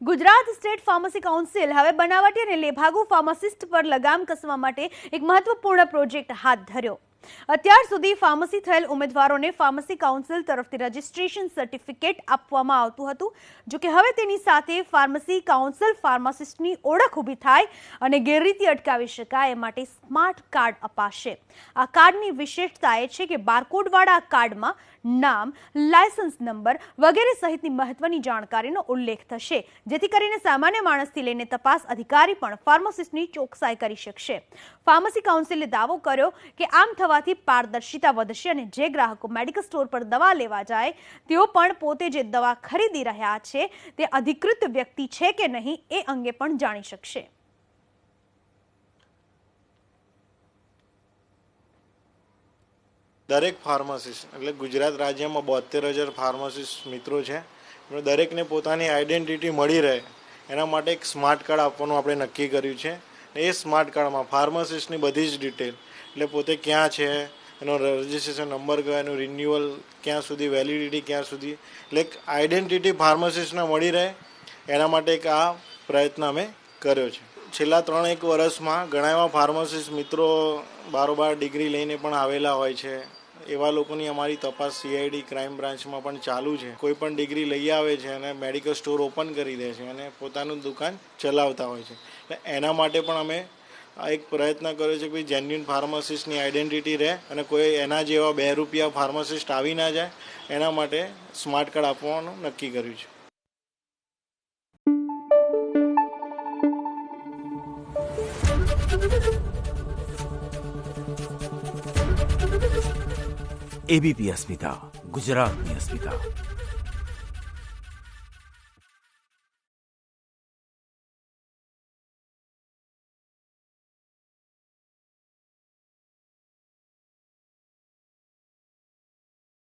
Gujarat state pharmacy council હવે બનાવટી અને લેભાગુ ફાર્માસિસ્ટ પર લગામ કસવા માટે એક મહત્વપૂર્ણ પ્રોજેક્ટ હાથ ધર્યો. અત્યાર સુધી ફાર્મસી થયેલ ઉમેદવારોને ફાર્મસી કાઉન્સિલ તરફથી રજિસ્ટ્રેશન સર્ટિફિકેટ આપવામાં આવતું હતું, જો કે હવે તેની સાથે ફાર્મસી કાઉન્સિલ ફાર્માસિસ્ટની ઓળખ ઊભી થાય અને ગેરરીતિ અટકાવી શકાય એ માટે સ્માર્ટ કાર્ડ અપાશે. આ કાર્ડની વિશેષતા એ છે કે બારકોડવાળા કાર્ડમાં નામ, લાયસન્સ નંબર વગેરે સહિતની મહત્વની જાણકારીનો ઉલ્લેખ થશે, જેથી કરીને સામાન્ય માણસથી લઈને તપાસ અધિકારી પણ ફાર્માસિસ્ટની ચોકસાઈ કરી શકશે. ફાર્મસી કાઉન્સિલે દાવો કર્યો કે આમ થવાથી પારદર્શિતા વધશે અને જે ગ્રાહકો મેડિકલ સ્ટોર પર દવા લેવા જાય, તેઓ પણ પોતે જે દવા ખરીદી રહ્યા છે, તે અધિકૃત વ્યક્તિ છે કે નહીં એ અંગે પણ જાણી શકશે. દરેક ફાર્માસિસ્ટ, એટલે ગુજરાત રાજ્યમાં બોતેર હજાર ફાર્માસિસ્ટ મિત્રો છે દરેકને પોતાની આઈડેન્ટિટી મળી રહે, એના માટે એક સ્માર્ટ કાર્ડ આપવાનું આપણે નક્કી કર્યું છે. એ સ્માર્ટ કાર્ડમાં ફાર્માસિસ્ટની બધી જ ડિટેલ એટલે પોતે ક્યાં છે, એનો રજિસ્ટ્રેશન નંબર કયો, એનું રિન્યુઅલ ક્યાં સુધી વેલિડિટી ક્યાં સુધી. એટલે આઈડેન્ટિટી ફાર્માસિસ્ટને મળી રહે, એના માટે એક આ પ્રયત્ન અમે કર્યો છે. છેલ્લા ત્રણ એક વર્ષમાં ઘણા એવા ફાર્માસિસ્ટ મિત્રો બારોબાર ડિગ્રી લઈને પણ આવેલા હોય છે. એવા લોકોની અમારી તપાસ સીઆઈડી ક્રાઇમ બ્રાન્ચમાં પણ ચાલુ છે. કોઈ પણ ડિગ્રી લઈ આવે છે અને મેડિકલ સ્ટોર ઓપન કરી દે છે અને પોતાનું દુકાન ચલાવતા હોય છે. એટલે એના માટે પણ અમે આ એક પ્રયત્ન કર્યો છે કે જેન્યુન ફાર્માસિસ્ટની આઈડેન્ટિટી રહે અને કોઈ એના જેવા બે રૂપિયા ફાર્માસિસ્ટ આવી ના જાય. એના માટે સ્માર્ટ કાર્ડ આપવાનું નક્કી કર્યું છે. એબીપી અસ્મિતા ગુજરાતની અસ્મિતા